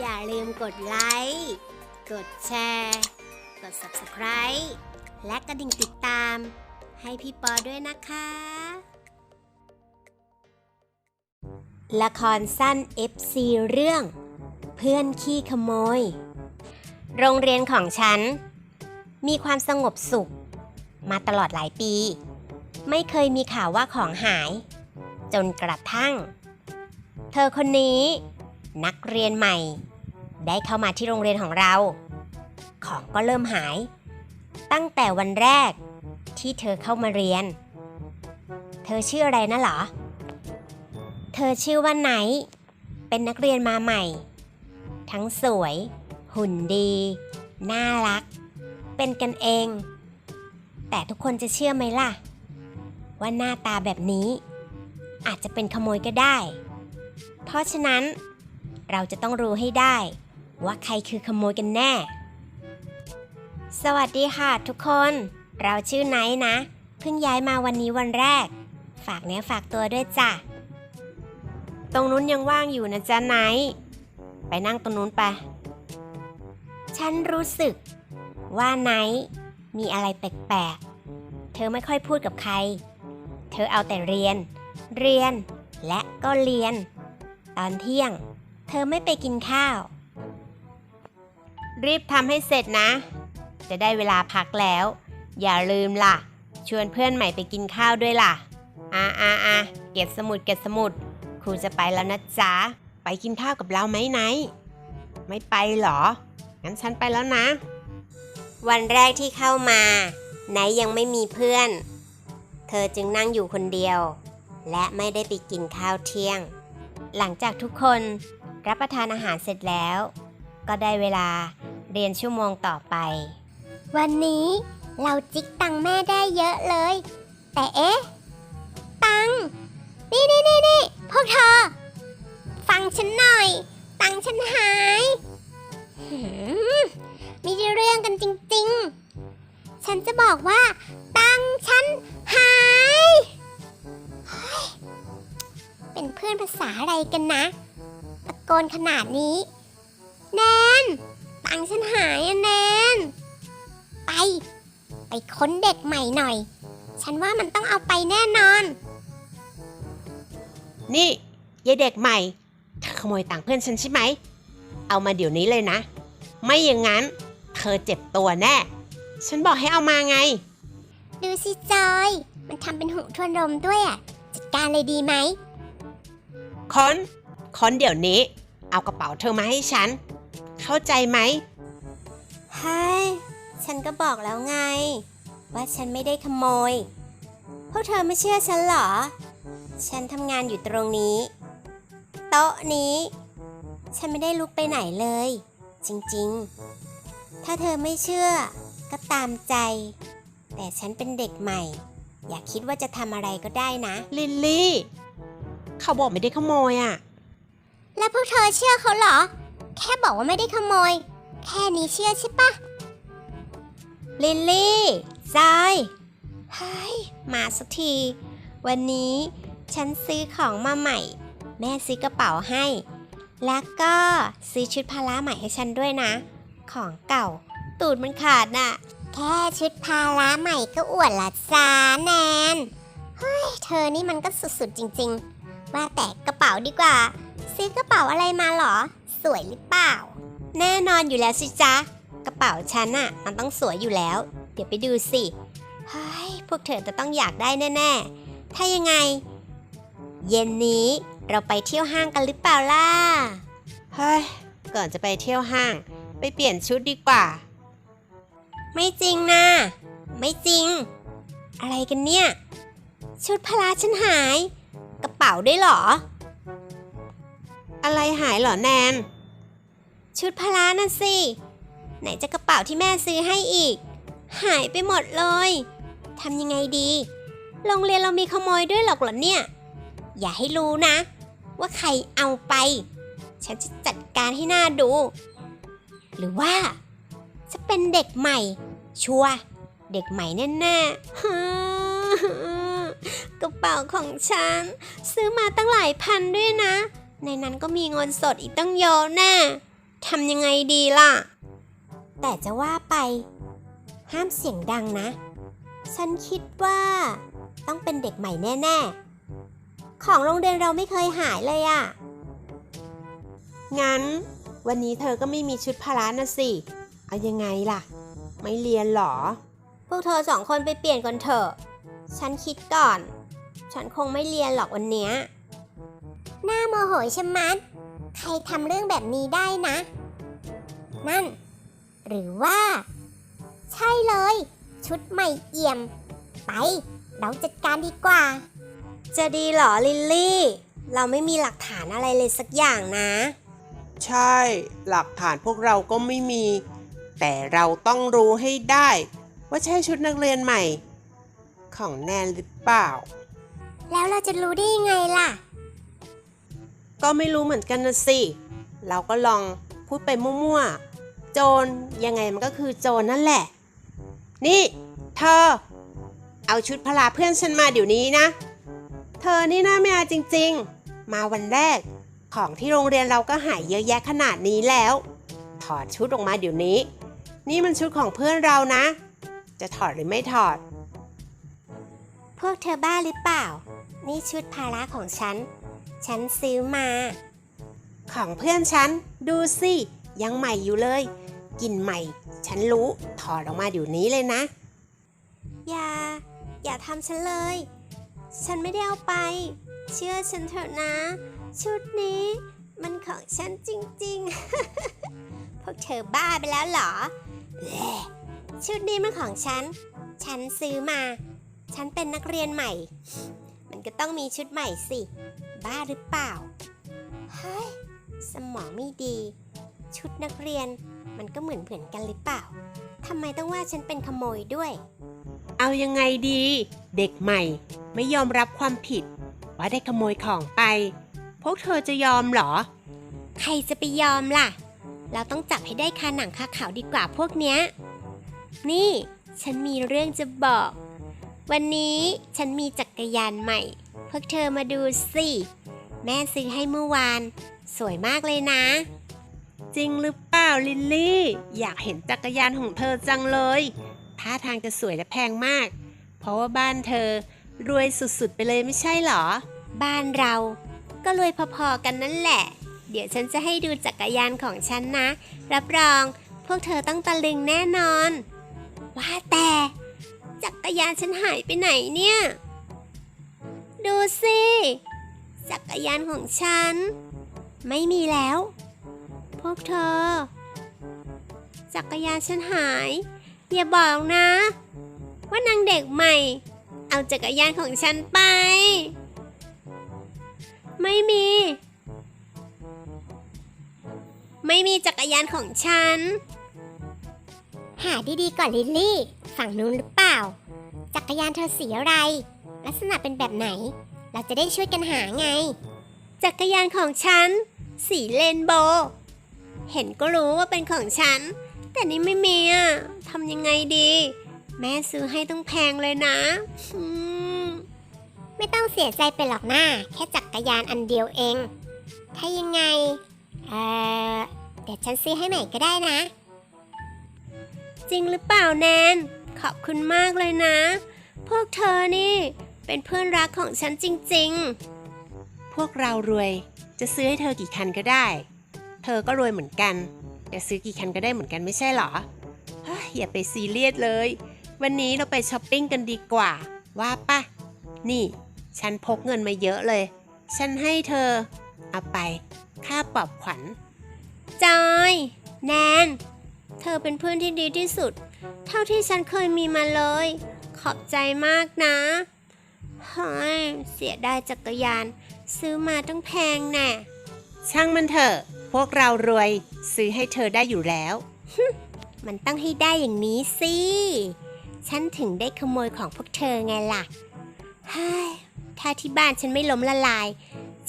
อย่าลืมกดไลค์ กดแชร์ กด Subscribe และกระดิ่งติดตาม ให้พี่ปอด้วยนะคะ ละครสั้น FC เรื่อง เพื่อนขี้ขโมย โรงเรียนของฉัน มีความสงบสุข มาตลอดหลายปี ไม่เคยมีข่าวว่าของหาย จนกระทั่ง เธอคนนี้ นักเรียนใหม่ ได้เข้ามาที่โรงเรียนของเรา ของก็เริ่มหาย ตั้งแต่วันแรกที่เธอเข้ามาเรียน เธอชื่ออะไรนะเหรอ เธอชื่อว่าไนเป็นนักเรียนมาใหม่ ทั้งสวย หุ่นดี น่ารัก เป็นกันเอง แต่ทุกคนจะเชื่อไหมล่ะ ว่าหน้าตาแบบนี้ อาจจะเป็นขโมยก็ได้ เพราะฉะนั้น เราจะต้องรู้ให้ได้ ว่าใครคือขโมยกันแน่ สวัสดีค่ะทุกคน เราชื่อไนท์นะ เพิ่งย้ายมาวันนี้วันแรก ฝากเนื้อฝากตัวด้วยจ้ะ ตรงนู้นยังว่างอยู่นะจ๊ะไนท์ไปนั่งตรงนู้นไป ฉันรู้สึก ว่าไนท์มีอะไรแปลกๆ เธอไม่ค่อยพูดกับใคร เธอเอาแต่เรียน เรียนและก็เรียน ตอนเที่ยง เธอไม่ไปกินข้าว รีบทำให้เสร็จนะ จะได้เวลาพักแล้ว อย่าลืมล่ะ ชวนเพื่อนใหม่ไปกินข้าวด้วยล่ะอ่าอ่าอ่าเก็บสมุดเก็บสมุด ครูจะไปแล้วนะจ๊ะ ไปกินข้าวกับเราไหมไนท์ไม่ไปเหรอ งั้นฉันไปแล้วนะ วันแรกที่เข้ามาไนท์ยังไม่มีเพื่อน เธอจึงนั่งอยู่คนเดียว และไม่ได้ไปกินข้าวเที่ยง หลังจากทุกคน รับประทานอาหารเสร็จแล้ว ก็ได้เวลาเรียนชั่วโมงต่อไป วันนี้เราจิกตังแม่ได้เยอะเลย แต่เอ๊ะ ตัง นี่นี่นี่นี่พวกเธอ ฟังฉันหน่อย ตังฉันหายหืมมีเรื่องกันจริง ๆ ฉันจะบอกว่า ตังฉันหาย เป็นเพื่อนภาษาอะไรกันนะ โกนขนาดนี้ แนนตังค์ฉันหายอะแนน ไป ไปค้นเด็กใหม่หน่อย ฉันว่ามันต้องเอาไปแน่นอน นี่ยายเด็กใหม่เธอขโมยตังค์เพื่อนฉันใช่ไหม เอามาเดี๋ยวนี้เลยนะ ไม่อย่างนั้น เธอเจ็บตัวแน่ ฉันบอกให้เอามาไง ดูสิจอย มันทำเป็นหูทวนลมด้วยอะ จัดการเลยดีไหมค้น ค้นเดี๋ยวนี้ เอากระเป๋าเธอมาให้ฉัน เข้าใจไหมใช่ฉันก็บอกแล้วไง ว่าฉันไม่ได้ขโมย พวกเธอไม่เชื่อฉันเหรอ ฉันทำงานอยู่ตรงนี้ โต๊ะนี้ ฉันไม่ได้ลุกไปไหนเลย จริงๆ ถ้าเธอไม่เชื่อก็ตามใจ แต่ฉันเป็นเด็กใหม่ อย่าคิดว่าจะทำอะไรก็ได้นะ ลิลลี่ เขาบอกไม่ได้ขโมยอะ แล้วพวกเธอเชื่อเขาเหรอ แค่บอกว่าไม่ได้ขโมย แค่นี้เชื่อใช่ปะลิลลี่จอยเฮ้ยมาสักที วันนี้ฉันซื้อของมาใหม่ แม่ซื้อกระเป๋าให้ แล้วก็ซื้อชุดพละใหม่ให้ฉันด้วยนะ ของเก่า ตูดมันขาดน่ะ แค่ชุดพาราใหม่ก็อวดละจ้าแนน เฮ้ย เธอนี่มันก็สุดๆจริงๆ ว่าแต่กระเป๋าดีกว่า ซื้อกระเป๋าอะไรมาเหรอ สวยหรือเปล่า แน่นอนอยู่แล้วสิจ๊ะ กระเป๋าฉันน่ะมันต้องสวยอยู่แล้ว เดี๋ยวไปดูสิเฮ้ยพวกเธอจะต้องอยากได้แน่ ๆ ถ้ายังไง เย็นนี้เราไปเที่ยวห้างกันหรือเปล่าล่ะ เฮ้ย ก่อนจะไปเที่ยวห้าง ไปเปลี่ยนชุดดีกว่า ไม่จริงนะ ไม่จริง อะไรกันเนี่ย ชุดพละฉันหาย กระเป๋าด้วยเหรอ อะไรหายเหรอแนน ชุดพละน่ะสิ ไหนจะกระเป๋าที่แม่ซื้อให้อีก หายไปหมดเลยทำยังไงดี โรงเรียนเรามีขโมยด้วยหรอกเหรอเนี่ย อย่าให้รู้นะ ว่าใครเอาไป ฉันจะจัดการให้หน้าดู หรือว่า จะเป็นเด็กใหม่ ชัวร์เด็กใหม่แน่ๆฮ่ากระเป๋าของฉัน ซื้อมาตั้งหลายพันด้วยนะ ในนั้นก็มีเงินสดอีกตั้งเยอะแน่ทำยังไงดีล่ะ แต่จะว่าไป ห้ามเสียงดังนะ ฉันคิดว่า ต้องเป็นเด็กใหม่แน่ ๆ ของโรงเรียนเราไม่เคยหายเลยอะงั้น วันนี้เธอก็ไม่มีชุดพละนะสิ เอายังไงล่ะ ไม่เรียนเหรอ พวกเธอสองคนไปเปลี่ยนก่อนเถอะ ฉันคิดก่อน ฉันคงไม่เรียนหรอกวันเนี้ย หน้าโมโหชะมัด ใครทำเรื่องแบบนี้ได้นะ นั่น หรือว่า ใช่เลย ชุดใหม่เอี่ยม ไป เราจัดการดีกว่า จะดีเหรอลิลลี่ เราไม่มีหลักฐานอะไรเลยสักอย่างนะ ใช่ หลักฐานพวกเราก็ไม่มี แต่เราต้องรู้ให้ได้ ว่าใช่ชุดนักเรียนใหม่ ของแนนหรือเปล่า แล้วเราจะรู้ได้ยังไงล่ะ ก็ไม่รู้เหมือนกันนะสิ เราก็ลองพูดไปมั่วๆ โจรยังไงมันก็คือโจรนั่นแหละ นี่ เธอ เอาชุดพลาเพื่อนฉันมาเดี๋ยวนี้นะ เธอนี่น่าไม่อาจริงๆ มาวันแรก ของที่โรงเรียนเราก็หายเยอะแยะขนาดนี้แล้ว ถอดชุดออกมาเดี๋ยวนี้ นี่มันชุดของเพื่อนเรานะ จะถอดหรือไม่ถอด พวกเธอบ้าหรือเปล่า นี่ชุดภาระของฉัน ฉันซื้อมา ของเพื่อนฉัน ดูสิ ยังใหม่อยู่เลยกลิ่นใหม่ ฉันรู้ ถอดออกมาเดี๋ยวนี้เลยนะ อย่า อย่าทำฉันเลย ฉันไม่ได้เอาไป เชื่อฉันเถอะนะ ชุดนี้ มันของฉันจริงๆ พวกเธอบ้าไปแล้วเหรอแหละชุดนี้มันของฉัน ฉันซื้อมา ฉันเป็นนักเรียนใหม่ มันก็ต้องมีชุดใหม่สิ บ้าหรือเปล่า เฮ้ย สมองไม่ดี ชุดนักเรียนมันก็เหมือนเหมือนๆกันหรือเปล่าทำไมต้องว่าฉันเป็นขโมยด้วย เอายังไงดี เด็กใหม่ ไม่ยอมรับความผิด ว่าได้ขโมยของไป พวกเธอจะยอมเหรอ ใครจะไปยอมล่ะ เราต้องจับให้ได้คาหนังคาเขาดีกว่าพวกเนี้ย นี่ ฉันมีเรื่องจะบอก วันนี้ฉันมีจักรยานใหม่ พวกเธอมาดูสิ แม่ซื้อให้เมื่อวาน สวยมากเลยนะ จริงหรือเปล่าลิลลี่ อยากเห็นจักรยานของเธอจังเลยท่าทางจะสวยและแพงมาก เพราะว่าบ้านเธอรวยสุดๆไปเลยไม่ใช่หรอ บ้านเรา ก็รวยพอๆกันนั่นแหละ เดี๋ยวฉันจะให้ดูจักรยานของฉันนะ รับรองพวกเธอต้องตะลึงแน่นอน ว่าแต่ จักรยานฉันหายไปไหนเนี่ย ดูสิ จักรยานของฉัน ไม่มีแล้ว พวกเธอ จักรยานฉันหาย อย่าบอกนะ ว่านางเด็กใหม่ เอาจักรยานของฉันไป ไม่มี ไม่มีจักรยานของฉัน หาดีๆก่อนลิลลี่ ฝั่งนู้นหรือเปล่า จักรยานเธอสีอะไร ลักษณะเป็นแบบไหน เราจะได้ช่วยกันหาไง จักรยานของฉัน สีเรนโบว์เห็นก็รู้ว่าเป็นของฉัน แต่นี่ไม่มีอะทำยังไงดี แม่ซื้อให้ต้องแพงเลยนะอืมไม่ต้องเสียใจไปหรอกหน้า แค่จักรยานอันเดียวเอง ถ้ายังไง เอ่อเดี๋ยวฉันซื้อให้ใหม่ก็ได้นะ จริงหรือเปล่าแนน ขอบคุณมากเลยนะ พวกเธอนี่ เป็นเพื่อนรักของฉันจริงๆ พวกเรารวยจะซื้อให้เธอกี่คันก็ได้ เธอก็รวยเหมือนกันจะซื้อกี่คันก็ได้เหมือนกันไม่ใช่เหรออย่าไปซีเรียสเลย วันนี้เราไปช้อปปิ้งกันดีกว่า ว่าปะนี่ ฉันพกเงินมาเยอะเลย ฉันให้เธอ เอาไป ค่าปลอบขวัญ จอย แนน เธอเป็นเพื่อนที่ดีที่สุด เท่าที่ฉันเคยมีมาเลย ขอบใจมากนะเฮ้ยเสียดายจักรยาน ซื้อมาต้องแพงแน่ช่างมันเถอะ พวกเรารวย ซื้อให้เธอได้อยู่แล้ว มันต้องให้ได้อย่างนี้สิ ฉันถึงได้ขโมยของพวกเธอไงล่ะเฮ้ยถ้าที่บ้านฉันไม่ล้มละลาย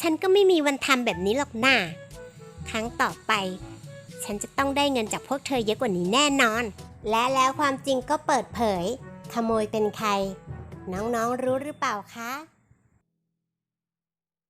ฉันก็ไม่มีวันทำแบบนี้หรอกน่าครั้งต่อไป ฉันจะต้องได้เงินจากพวกเธอเยอะกว่านี้แน่นอน และแล้วความจริงก็เปิดเผย ขโมยเป็นใคร น้องๆรู้หรือเปล่าคะ